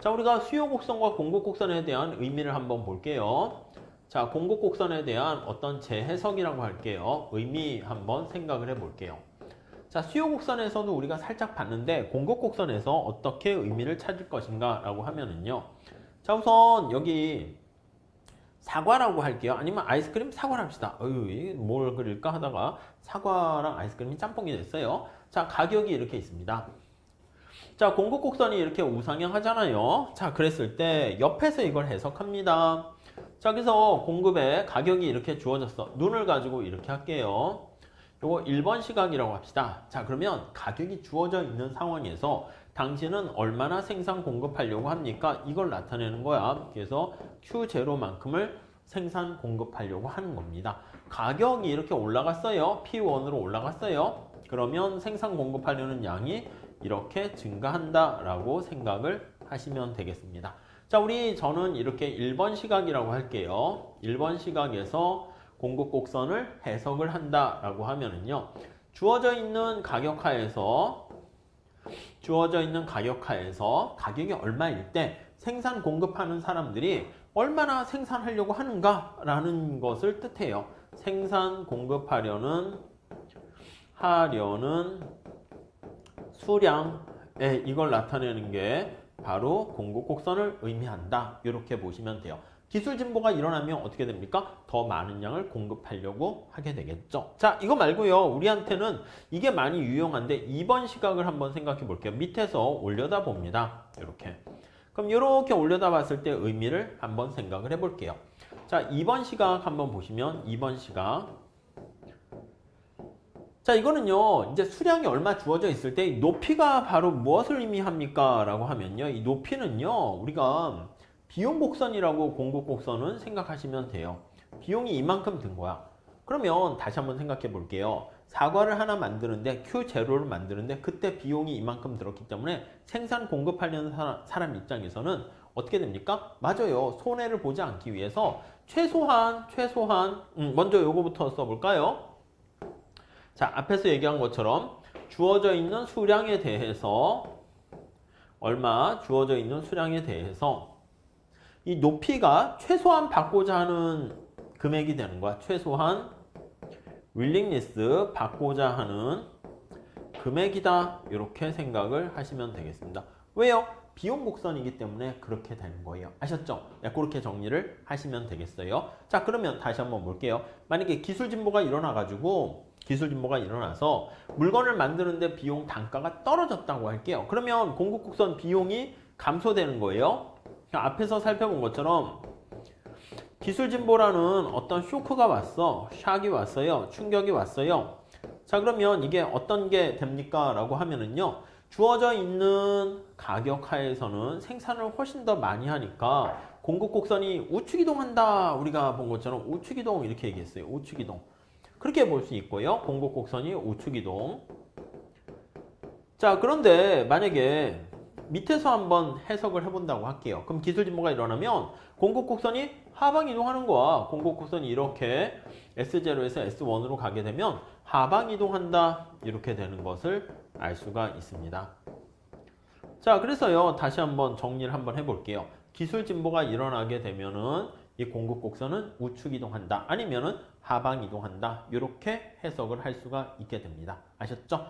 자, 우리가 수요 곡선과 공급 곡선에 대한 의미를 한번 볼게요. 자, 공급 곡선에 대한 어떤 재해석이라고 할게요. 의미 한번 생각을 해 볼게요. 자, 수요 곡선에서도 우리가 살짝 봤는데 공급 곡선에서 어떻게 의미를 찾을 것인가 라고 하면은요. 자, 우선 여기 사과라고 할게요. 아니면 아이스크림 사과를 합시다. 어휴, 뭘 그릴까 하다가 사과랑 아이스크림이 짬뽕이 됐어요. 자, 가격이 이렇게 있습니다. 자, 공급 곡선이 이렇게 우상향 하잖아요. 자, 그랬을 때 옆에서 이걸 해석합니다. 자, 그래서 공급의 가격이 이렇게 주어졌어. 눈을 가지고 이렇게 할게요. 요거 1번 시각이라고 합시다. 자, 그러면 가격이 주어져 있는 상황에서 당신은 얼마나 생산 공급하려고 합니까? 이걸 나타내는 거야. 그래서 Q0만큼을 생산 공급하려고 하는 겁니다. 가격이 이렇게 올라갔어요. P1으로 올라갔어요. 그러면 생산 공급하려는 양이 이렇게 증가한다라고 생각을 하시면 되겠습니다. 자, 우리 저는 이렇게 1번 시각이라고 할게요. 1번 시각에서 공급 곡선을 해석을 한다라고 하면은요. 주어져 있는 가격하에서 주어져 있는 가격하에서 가격이 얼마일 때 생산 공급하는 사람들이 얼마나 생산하려고 하는가라는 것을 뜻해요. 생산 공급하려는 하려는 수량에 이걸 나타내는 게 바로 공급 곡선을 의미한다. 이렇게 보시면 돼요. 기술 진보가 일어나면 어떻게 됩니까? 더 많은 양을 공급하려고 하게 되겠죠. 자, 이거 말고요. 우리한테는 이게 많이 유용한데 2번 시각을 한번 생각해 볼게요. 밑에서 올려다 봅니다. 이렇게. 그럼 이렇게 올려다 봤을 때 의미를 한번 생각을 해 볼게요. 자, 2번 시각 한번 보시면 2번 시각. 자, 이거는요, 이제 수량이 얼마 주어져 있을 때 높이가 바로 무엇을 의미합니까? 라고 하면요, 이 높이는요, 우리가 비용 곡선이라고 공급 곡선은 생각하시면 돼요. 비용이 이만큼 든 거야. 그러면 다시 한번 생각해 볼게요. 사과를 하나 만드는데 Q0를 만드는데 그때 비용이 이만큼 들었기 때문에 생산 공급하려는 사람, 입장에서는 어떻게 됩니까? 맞아요. 손해를 보지 않기 위해서 최소한 최소한 음, 먼저 요거부터 써볼까요? 자, 앞에서 얘기한 것처럼 주어져 있는 수량에 대해서 얼마 주어져 있는 수량에 대해서 이 높이가 최소한 받고자 하는 금액이 되는 거야. 최소한 윌링리스 받고자 하는 금액이다. 이렇게 생각을 하시면 되겠습니다. 왜요? 비용 곡선이기 때문에 그렇게 되는 거예요. 아셨죠? 네, 그렇게 정리를 하시면 되겠어요. 자, 그러면 다시 한번 볼게요. 만약에 기술 진보가 일어나가지고 기술 진보가 일어나서 물건을 만드는데 비용 단가가 떨어졌다고 할게요. 그러면 공급 곡선 비용이 감소되는 거예요. 앞에서 살펴본 것처럼 기술 진보라는 어떤 쇼크가 왔어. 샥이 왔어요. 충격이 왔어요. 자, 그러면 이게 어떤 게 됩니까? 라고 하면은요. 주어져 있는 가격 하에서는 생산을 훨씬 더 많이 하니까 공급 곡선이 우측 이동한다. 우리가 본 것처럼 우측 이동 이렇게 얘기했어요. 우측 이동. 그렇게 볼 수 있고요. 공급 곡선이 우측 이동. 자, 그런데 만약에 밑에서 한번 해석을 해본다고 할게요. 그럼 기술 진보가 일어나면 공급 곡선이 하방 이동하는 거야. 공급 곡선이 이렇게 S0에서 S1으로 가게 되면 하방 이동한다. 이렇게 되는 것을 알 수가 있습니다. 자, 그래서요. 다시 한번 정리를 한번 해볼게요. 기술 진보가 일어나게 되면은 이 공급 곡선은 우측 이동한다. 아니면은 하방 이동한다. 이렇게 해석을 할 수가 있게 됩니다. 아셨죠?